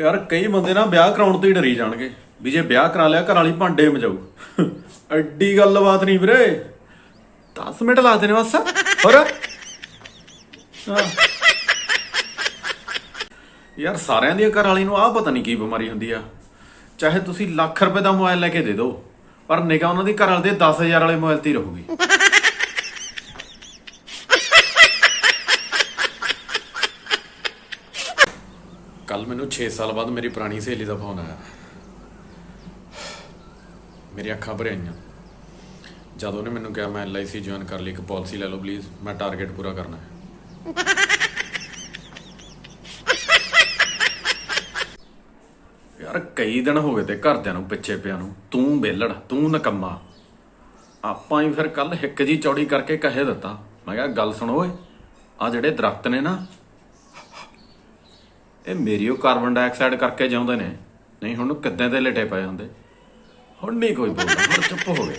ਯਾਰ ਕਈ ਬੰਦੇ ਨਾ ਵਿਆਹ ਕਰਾਉਣ ਤੋਂ ਹੀ ਡਰੀ ਜਾਣਗੇ ਵੀ ਜੇ ਵਿਆਹ ਕਰਾ ਲਿਆ, ਘਰ ਵਾਲੀ ਭਾਂਡੇ ਮਜਾਊ। ਐਡੀ ਗੱਲਬਾਤ ਨਹੀਂ ਵੀਰੇ। 10 ਮਿੰਟ ਲਾ ਨੇ ਬਸ। ਹੋਰ? ਯਾਰ ਸਾਰਿਆਂ ਦੀ ਘਰ ਵਾਲੀ ਨੂੰ ਆਹ ਪਤਾ ਨਹੀਂ ਕੀ ਬਿਮਾਰੀ ਹੁੰਦੀ ਆ। ਚਾਹੇ ਤੁਸੀਂ ਲੱਖ ਰੁਪਏ ਦਾ ਮੋਬਾਈਲ ਲੈ ਕੇ ਦੇ ਦਿਓ, ਪਰ ਨਿਗਾਹ ਉਹਨਾਂ ਦੀ ਘਰ ਵਾਲੇ ਦੇ 10000 ਵਾਲੇ ਮੋਬਾਈਲ ਤੇ ਹੀ ਰਹੂਗੀ। ਕੱਲ ਮੈਨੂੰ 6 ਸਾਲ ਬਾਅਦ ਮੇਰੀ ਪੁਰਾਣੀ ਸਹੇਲੀ ਦਾ ਫੋਨ ਆਇਆ। ਮੇਰੀ ਅੱਖਾਂ ਭਰ ਆਈਆਂ ਜਦ ਉਹਨੇ ਮੈਨੂੰ ਕਿਹਾ, ਮੈਂ ਐਲਆਈਸੀ ਜੁਆਇਨ ਕਰ ਲਈ, ਇੱਕ ਪਾਲਿਸੀ ਲੈ ਲਓ ਪਲੀਜ਼ ਮੈਂ ਟਾਰਗੇਟ ਪੂਰਾ ਕਰਨਾ ਹੈ। ਯਾਰ, ਕਈ ਦਿਨ ਹੋ ਗਏ ਤੇ ਘਰਦਿਆਂ ਨੂੰ, ਪਿੱਛੇ ਪਿਆ ਨੂੰ, ਤੂੰ ਬੇਲੜ ਤੂੰ ਨਕੰਮਾ। ਆਪਾਂ ਹੀ ਫਿਰ ਕੱਲ ਹਿੱਕ ਜੀ ਚੌੜੀ ਕਰਕੇ ਕਹੇ ਦਿੱਤਾ। ਮੈਂ ਕਿਹਾ, ਗੱਲ ਸੁਣੋ ਓਏ ਆ ਜਿਹੜੇ ਦਰਖਤ ਨੇ ਨਾ ਇਹ ਮੇਰੀ ਉਹ ਕਾਰਬਨ ਡਾਈਆਕਸਾਈਡ ਕਰਕੇ ਜਾਂਦੇ ਨੇ। ਨਹੀਂ, ਹੁਣ ਕਿੱਦਾਂ ਦੇ ਲਟੇ ਪਏ ਹੁੰਦੇ? ਹੁਣ ਨਹੀਂ ਕੋਈ ਬੋਲਦਾ, ਹੁਣ ਚੁੱਪ ਹੋ ਗਏ